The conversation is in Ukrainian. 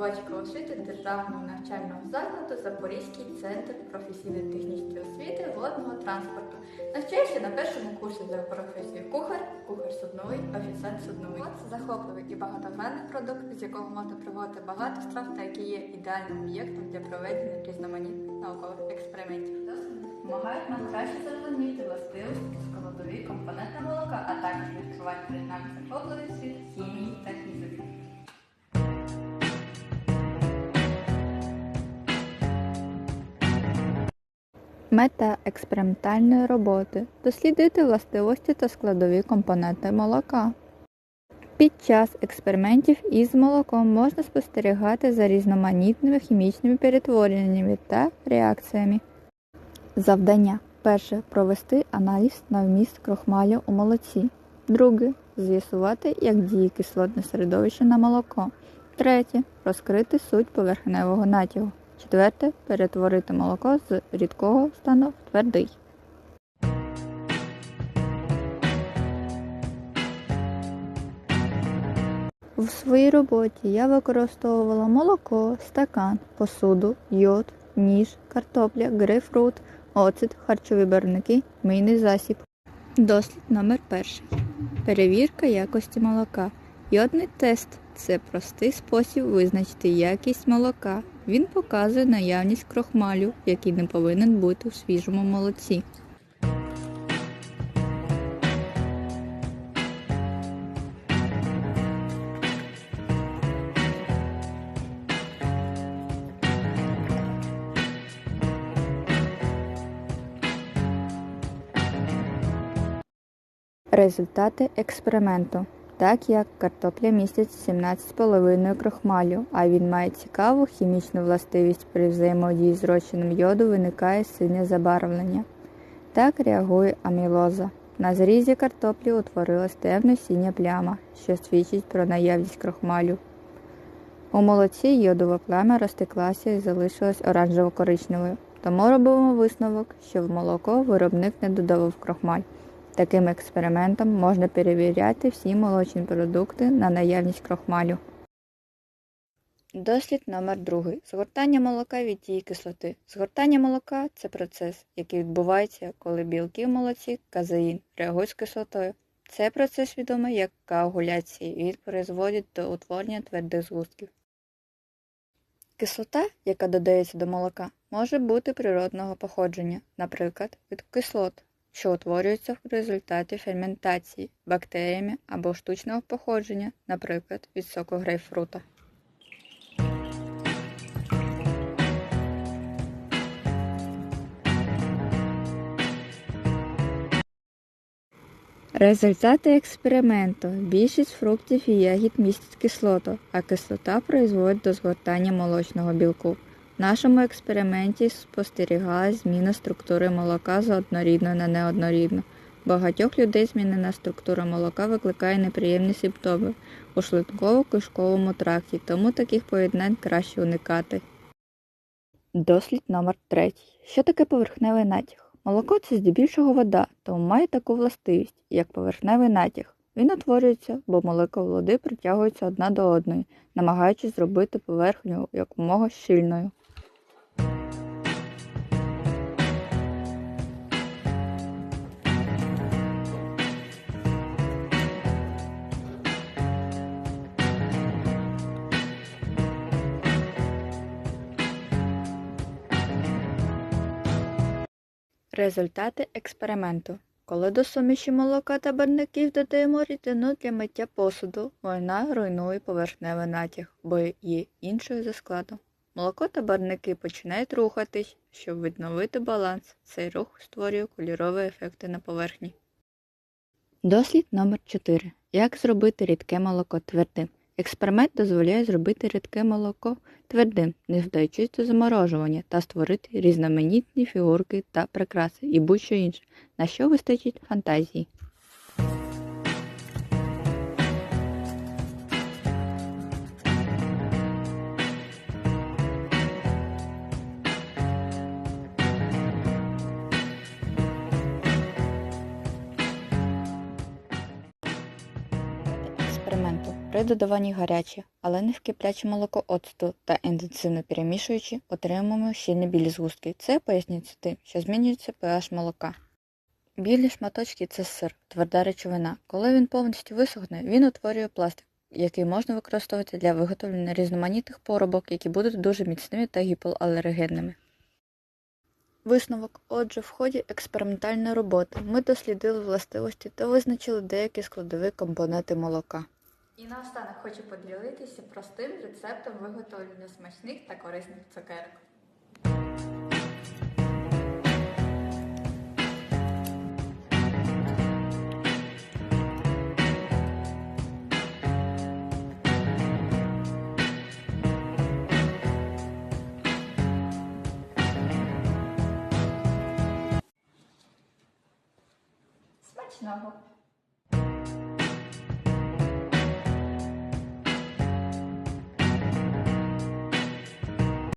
здобувачка освіти Державного навчального закладу Запорізький центр професійно-технічної освіти водного транспорту. Навчаюся на першому курсі за професією кухар, кухар судновий, офіцер судновий. Це захопливий і багатогранний продукт, з якого можна проводити багато страв та який є ідеальним об'єктом для проведення різноманітних наукових експериментів. Допомагають нам краще зрозуміти властивості складові компоненти молока, а також відкривати перед нами захопливий світ Мета експериментальної роботи дослідити властивості та складові компоненти молока. Під час експериментів із молоком можна спостерігати за різноманітними хімічними перетвореннями та реакціями. Завдання. Перше. Провести аналіз на вміст крохмалю у молоці. Друге. З'ясувати, як діє кислотне середовище на молоко. Третє. Розкрити суть поверхневого натягу. Четверте. Перетворити молоко з рідкого стану в твердий. В своїй роботі я використовувала молоко, стакан, посуду, йод, ніж, картопля, грейпфрут, оцет, харчові барвники, мийний засіб. Дослід номер перший. Перевірка якості молока. Йодний тест це простий спосіб визначити якість молока. Він показує наявність крохмалю, який не повинен бути у свіжому молоці. Результати експерименту. Так як картопля містить 17,5 крохмалю, а він має цікаву хімічну властивість при взаємодії з розчином йоду виникає синє забарвлення. Так реагує амілоза. На зрізі картоплі утворилась темно сіня пляма, що свідчить про наявність крохмалю. У молоці йодова пляма розтеклася і залишилась оранжево-коричневою, тому робимо висновок, що в молоко виробник не додавав крохмаль. Таким експериментом можна перевіряти всі молочні продукти на наявність крохмалю. Дослід номер 2. Згортання молока від тієї кислоти. Згортання молока це процес, який відбувається, коли білки в молоці казеїн реагують з кислотою. Цей процес відомий як коагуляція і призводить до утворення твердих згустків. Кислота, яка додається до молока, може бути природного походження, наприклад, від кислот що утворюються в результаті ферментації бактеріями або штучного походження, наприклад, від соку грейпфрута. Результати експерименту. Більшість фруктів і ягід містять кислоту, а кислота призводить до згортання молочного білку. В нашому експерименті спостерігалась зміна структури молока з однорідної на неоднорідну. Багатьох людей змінена структура молока викликає неприємні симптоми у шлунково-кишковому тракті, тому таких поєднань краще уникати. Дослід номер 3. Що таке поверхневий натяг? Молоко це здебільшого вода, тому має таку властивість, як поверхневий натяг. Він утворюється, бо молекули води притягуються одна до одної, намагаючись зробити поверхню якомога щільною. Результати експерименту. Коли до суміші молока та барників додаємо рідину для миття посуду, вона руйнує поверхневий натяг, бо є іншою за складом. Молоко та барники починають рухатись, щоб відновити баланс. Цей рух створює кольорові ефекти на поверхні. Дослід номер 4. Як зробити рідке молоко твердим? Експеримент дозволяє зробити рідке молоко твердим, не вдаючись до заморожування та створити різноманітні фігурки та прикраси і будь-що інше, на що вистачить фантазії. експерименту. При додаванні гаряче, але не в кипляче молоко оцту та інтенсивно перемішуючи, отримуємо щільні білі згустки. Це пояснюється тим, що змінюється pH молока. Білі шматочки це сир, тверда речовина. Коли він повністю висохне, він утворює пластик, який можна використовувати для виготовлення різноманітних поробок, які будуть дуже міцними та гіпоалергенними. Висновок. Отже, в ході експериментальної роботи ми дослідили властивості та визначили деякі складові компоненти молока. І наостанок хочу поділитися простим рецептом виготовлення смачних та корисних цукерок. Смачного!